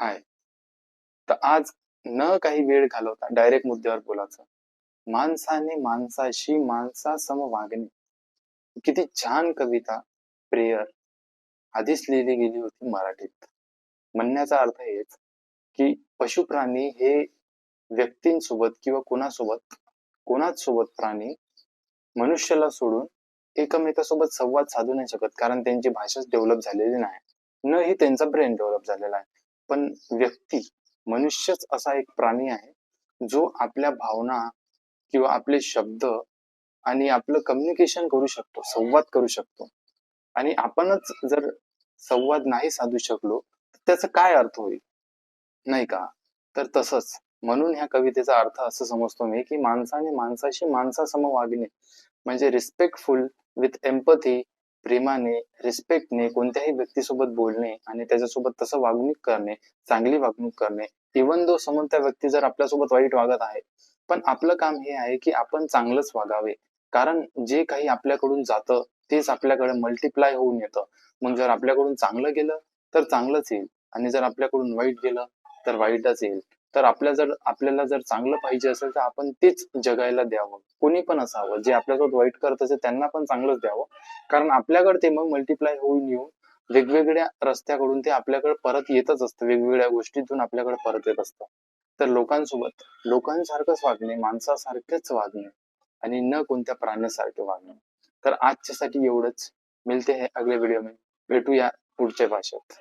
हाय. तर आज न काही वेळ घालवता डायरेक्ट मुद्द्यावर बोलायचं. माणसाने माणसाशी माणसासम वागणे. किती छान कविता प्रेयर आधीच लिहिली गेली होती मराठीत. म्हणण्याचा अर्थ हेच की पशुप्राणी हे व्यक्तींसोबत किंवा कोणासोबत कोणाच सोबत प्राणी मनुष्याला सोडून एकमेकासोबत संवाद साधू नाही शकत कारण त्यांची भाषाच डेव्हलप झालेली नाही. न ही त्यांचा ब्रेन डेव्हलप झालेला आहे. पण व्यक्ती मनुष्यच असा एक प्राणी आहे जो आपल्या भावना किंवा आपले शब्द आणि आपलं कम्युनिकेशन करू शकतो संवाद करू शकतो. आणि आपणच जर संवाद नाही साधू शकलो तर त्याचा काय अर्थ होईल? नाही का? तर तसंच. म्हणून ह्या कवितेचा अर्थ असं समजतो मी की माणसाने माणसाशी माणसासम वागणे म्हणजे रिस्पेक्टफुल विथ एम्पथी प्रेमाने रिस्पेक्टने कोणत्याही व्यक्तीसोबत बोलणे आणि त्याच्यासोबत तसं वागणूक करणे चांगली वागणूक करणे इवन दो समोर त्या व्यक्ती जर आपल्यासोबत वाईट वागत आहे पण आपलं काम हे आहे की आपण चांगलंच वागावे. कारण जे काही आपल्याकडून जातं तेच आपल्याकडे मल्टिप्लाय होऊन येतं. मग जर आपल्याकडून चांगलं गेलं तर चांगलंच येईल. आणि जर आपल्याकडून वाईट गेलं तर वाईटच येईल. तर आपल्या जर आपल्याला जर चांगलं पाहिजे असेल तर आपण तेच जगायला द्यावं. कोणी पण असावं. जे आपल्यासोबत वाईट करत असेल त्यांना पण चांगलंच द्यावं. कारण आपल्याकडे ते मग मल्टिप्लाय होऊन येऊन वेगवेगळ्या रस्त्याकडून ते आपल्याकडे परत येतच असतं. वेगवेगळ्या गोष्टीतून आपल्याकडे परत येत असतं. तर लोकांसोबत लोकांसारखंच वागणे माणसासारखेच वागणे आणि न कोणत्या प्राण्यासारखे वागणे. तर आजच्यासाठी एवढंच. मिळते हे अगले व्हिडिओ भेटूया पुढच्या भाषेत.